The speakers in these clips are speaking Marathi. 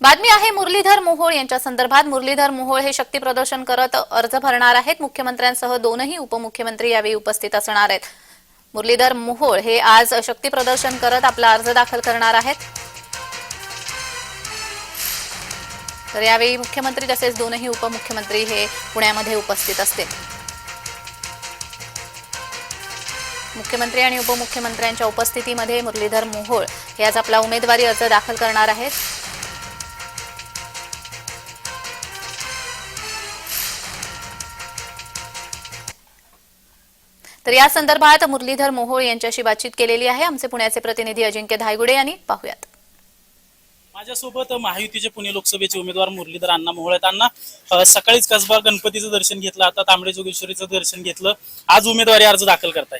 बातमी आहे मुरलीधर मोहोळ यांच्या संदर्भात. मुरलीधर मोहोळ हे शक्ती प्रदर्शन करत अर्ज भरणार आहेत. मुख्यमंत्र्यांसह दोनही उपमुख्यमंत्री यावेळी उपस्थित असणार आहेत. मुरलीधर मोहोळ हे आज शक्ती प्रदर्शन करत आपला अर्ज दाखल करणार आहेत. तर यावेळी मुख्यमंत्री तसेच दोनही उपमुख्यमंत्री हे पुण्यामध्ये उपस्थित असतील. मुख्यमंत्री आणि उपमुख्यमंत्र्यांच्या उपस्थितीमध्ये मुरलीधर मोहोळ हे आज आपला उमेदवारी अर्ज दाखल करणार आहेत. तर या संदर्भात मुरलीधर मोहोळ यांच्याशी बातचीत केलेली आहे. आमचे पुण्याचे प्रतिनिधी अजिंक्य धायगुडे यांनी पाहुयात. माझ्यासोबत महायुतीचे पुणे लोकसभेचे उमेदवार मुरलीधर अण्णा मोहोळ आहेत. अण्णा सकाळीच कसबा गणपतीचं दर्शन घेतलं आता तांबडे जोगेश्वरीचं दर्शन घेतलं. आज उमेदवारी अर्ज दाखल करताय.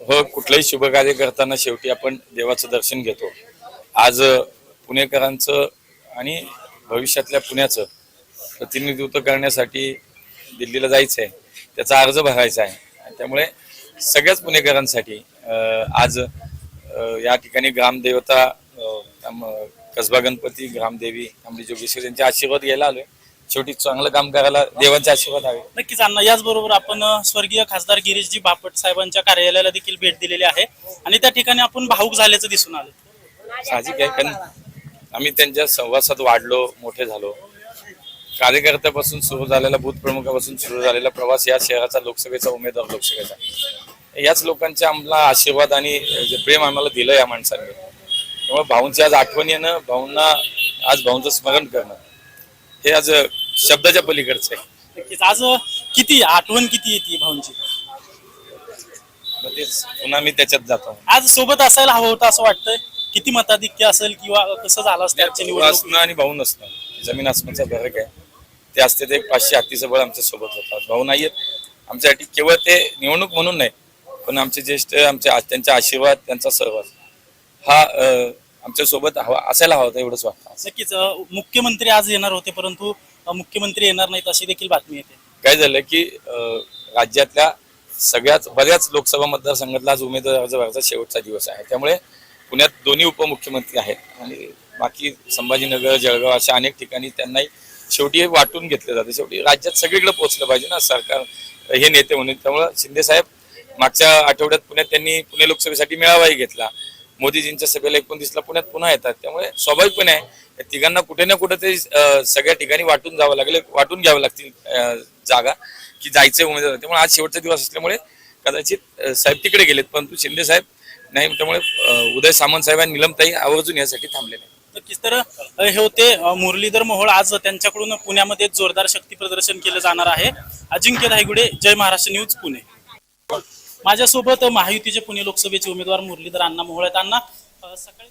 हो कुठलंही शुभ कार्य करताना शेवटी आपण देवाचं दर्शन घेतो. आज पुणेकरांचं आणि भविष्यातल्या पुण्याचं प्रतिनिधित्व करण्यासाठी दिल्लीला जायचं आहे त्याचा अर्ज भरायचा आहे. त्यामुळे सगळ्याच पुणेकरांसाठी आज या ठिकाणी ग्रामदेवता कसबा गणपती ग्रामदेवी तांबडी जोगेश्वर यांचे आशीर्वाद घ्यायला आलोय. शेवटी चांगलं काम करायला देवांचे आशीर्वाद हवे. नक्कीच अण्णा याचबरोबर आपण स्वर्गीय खासदार गिरीशजी बापट साहेबांच्या कार्यालयाला देखील भेट दिलेली आहे. आणि त्या ठिकाणी आपण भाऊक झाल्याचं दिसून आलं. साहजिक आहे कारण आम्ही त्यांच्या सहवासात वाढलो मोठे झालो. कार्यकर्त्यापासून सुरू झालेला बूथ प्रमुखापासून सुरू झालेला प्रवास या शहराचा लोकसभेचा उमेदवार लोकसभेचा. याच लोकांच्या आम्हाला आशीर्वाद आणि प्रेम आम्हाला दिलं या माणसांनी. त्यामुळे भाऊंची आज आठवण येणं भाऊंना आज भाऊंचं स्मरण करणं हे आज शब्दाच्या पलीकडचं आहे. नक्कीच. आज किती आठवण किती येते भाऊंची? तेच पुन्हा मी त्याच्यात जातो. आज सोबत असायला हवं होतं असं वाटतंय? किती मताधिक्य असेल किंवा कसं झालं असतं आजच्या भाऊ निवडणूक? असणं आणि भाऊ नसणं जमीन आसमानचा फरक आहे. ते असते ते एक पाचशे हत्तीचं बळ आमच्यासोबत होतात भाऊ नाहीयेत. आमच्यासाठी केवळ ते निवडणूक म्हणून नाही पण आमचे ज्येष्ठ आमचे त्यांचा आशीर्वाद त्यांचा सहवास. हा आमच्यासोबत हवा असायला हवा होता एवढंच वाटतं नक्कीच मुख्यमंत्री आज येणार होते परंतु मुख्यमंत्री येणार नाहीत अशी देखील बातमी येते. काय झालं की राज्यातल्या सगळ्याच बऱ्याच लोकसभा मतदारसंघातला आज उमेदवार अर्ज भरायचा शेवटचा दिवस आहे. त्यामुळे पुण्यात दोन्ही उपमुख्यमंत्री आहेत. आणि बाकी संभाजीनगर जळगाव अशा अनेक ठिकाणी त्यांनाही शेवटी हे वाटून घेतलं जातं. शेवटी राज्यात सगळीकडे पोहोचलं पाहिजे ना सरकार हे नेते म्हणून. त्यामुळं शिंदे साहेब मागच्या आठवड्यात पुण्यात त्यांनी पुणे लोकसभेसाठी मेळावाही घेतला. मोदीजींच्या सभेला एकोणतीसला पुण्यात पुन्हा येतात. त्यामुळे स्वाभाविकपणे आहे तिघांना कुठे ना कुठे तरी सगळ्या ठिकाणी वाटून जावं लागेल वाटून घ्यावं लागतील जागा की जायचे उमेदवार त्यामुळे आज शेवटचा दिवस असल्यामुळे कदाचित साहेब तिकडे गेलेत. परंतु शिंदे साहेब नाही त्यामुळे उदय सामंत साहेब आणि निलमताई आवर्जून यासाठी थांबलेले आहेत. नक्कीच. तर हे होते मुरलीधर मोहोळ आज त्यांच्याकडून पुण्यामध्ये जोरदार शक्ती प्रदर्शन केलं जाणार आहे. अजिंक्य धायगुडे जय महाराष्ट्र न्यूज पुणे. माझ्यासोबत महायुतीचे पुणे लोकसभेचे उमेदवार मुरलीधर अण्णा मोहोळ आहेत. अण्णा सकाळी